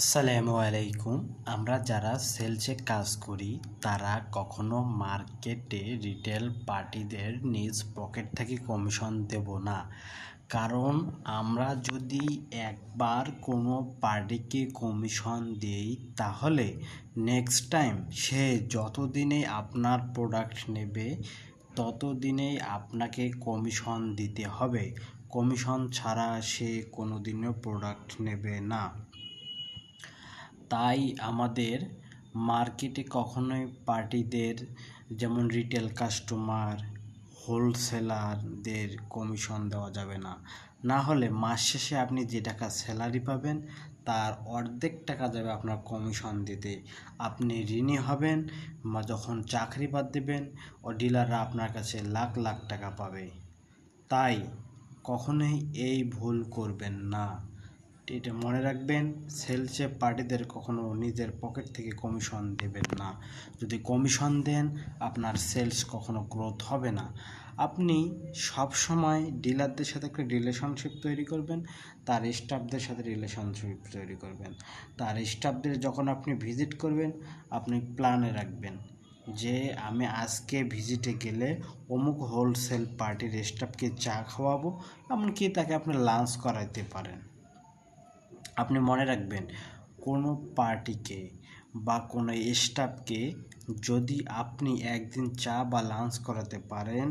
আসসালামু আলাইকুম। আমরা যারা সেলসে কাজ করি, তারা কখনো মার্কেটে রিটেল পার্টিদের নিজ পকেট থেকে কমিশন দেব না। কারণ আমরা যদি একবার কোনো পার্টিকে কমিশন দিই, তাহলে নেক্সট টাইম সে যতদিনে আপনার প্রোডাক্ট নেবে, ততদিনেই আপনাকে কমিশন দিতে হবে। কমিশন ছাড়া সে কোনো দিনও প্রোডাক্ট নেবে না। তাই আমাদের মার্কেটে কখনোই পার্টিদের, যেমন রিটেল কাস্টমার হোলসেলারদের কমিশন দেওয়া যাবে না। না হলে মাস শেষে আপনি যে টাকা স্যালারি পাবেন, তার অর্ধেক টাকা যাবে আপনার কমিশন দিতে। আপনি ঋণী হবেন বা যখন চাকরি বাদ দেবেন, ও ডিলাররা আপনার কাছে লাখ লাখ টাকা পাবে। তাই কখনোই এই ভুল করবেন না। এটা মনে রাখবেন, সেলসে পার্টিদের কখনো নিজের পকেট থেকে কমিশন দেবেন না। যদি কমিশন দেন, আপনার সেলস কখনো গ্রোথ হবে না। আপনি সব সময় ডিলারদের সাথে একটা রিলেশনশিপ তৈরি করবেন, তার স্টাফদের সাথে রিলেশনশিপ তৈরি করবেন। তার স্টাফদের যখন আপনি ভিজিট করবেন, আপনি প্ল্যানে রাখবেন যে, আমি আজকে ভিজিটে গেলে অমুক হোলসেল পার্টির স্টাফকে চা খাওয়াবো। এমনকি তাকে আপনি লাঞ্চ করাইতে পারেন। আপনি মনে রাখবেন, কোনো পার্টিকে বা কোনো স্টাফকে যদি আপনি একদিন চা বা লাঞ্চ করাতে পারেন,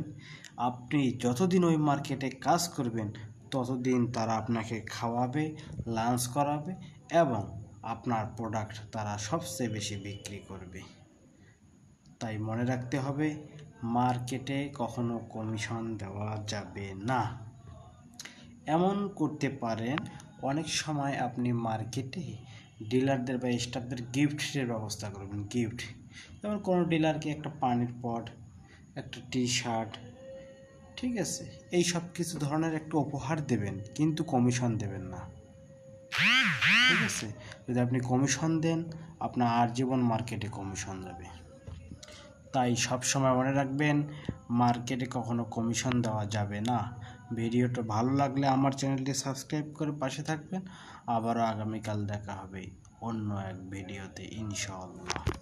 আপনি যতদিন ওই মার্কেটে কাজ করবেন, ততদিন তারা আপনাকে খাওয়াবে লাঞ্চ করাবে এবং আপনার প্রোডাক্ট তারা সবচেয়ে বেশি বিক্রি করবে। তাই মনে রাখতে হবে, মার্কেটে কখনো কমিশন দেওয়া যাবে না। এমন করতে পারেন অনেক সময় আপনি মার্কেটে ডিলারদের বা স্টাফদের গিফটের ব্যবস্থা করবেন, গিফট। যেমন কোনো ডিলারকে একটা পানির পট, একটা টি শার্ট ঠিক আছে, এই সব কিছু ধরনের একটা উপহার দেবেন, কিন্তু কমিশন দেবেন না। ঠিক আছে, যদি আপনি কমিশন দেন, আপনার আর জীবন মার্কেটে কমিশন যাবে। তাই সব সময় মনে রাখবেন, মার্কেটে কখনো কমিশন দেওয়া যাবে না। ভিডিওটা ভালো লাগলে আমার চ্যানেলটি সাবস্ক্রাইব করে পাশে থাকবেন। আবারও আগামীকাল দেখা হবে অন্য এক ভিডিওতে, ইনশাআল্লাহ।